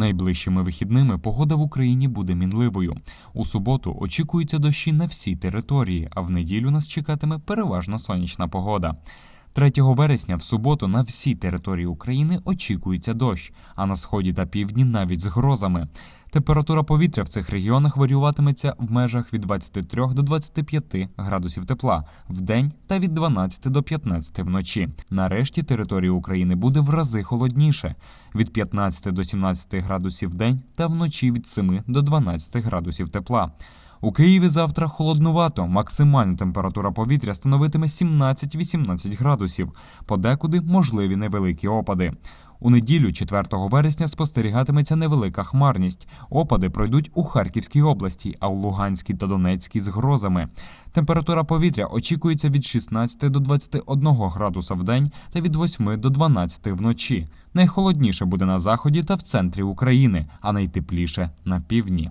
Найближчими вихідними погода в Україні буде мінливою. У суботу очікуються дощі на всій території, а в неділю нас чекатиме переважно сонячна погода. 3 вересня в суботу на всій території України очікується дощ, а на сході та півдні навіть з грозами. Температура повітря в цих регіонах варіюватиметься в межах від 23 до 25 градусів тепла в день та від 12 до 15 вночі. На решті території України буде в рази холодніше від 15 до 17 градусів в день та вночі від 7 до 12 градусів тепла. У Києві завтра холоднувато. Максимальна температура повітря становитиме 17-18 градусів. Подекуди можливі невеликі опади. У неділю, 4 вересня, спостерігатиметься невелика хмарність. Опади пройдуть у Харківській області, а у Луганській та Донецькій з грозами. Температура повітря очікується від 16 до 21 градуса в день та від 8 до 12 вночі. Найхолодніше буде на заході та в центрі України, а найтепліше на півдні.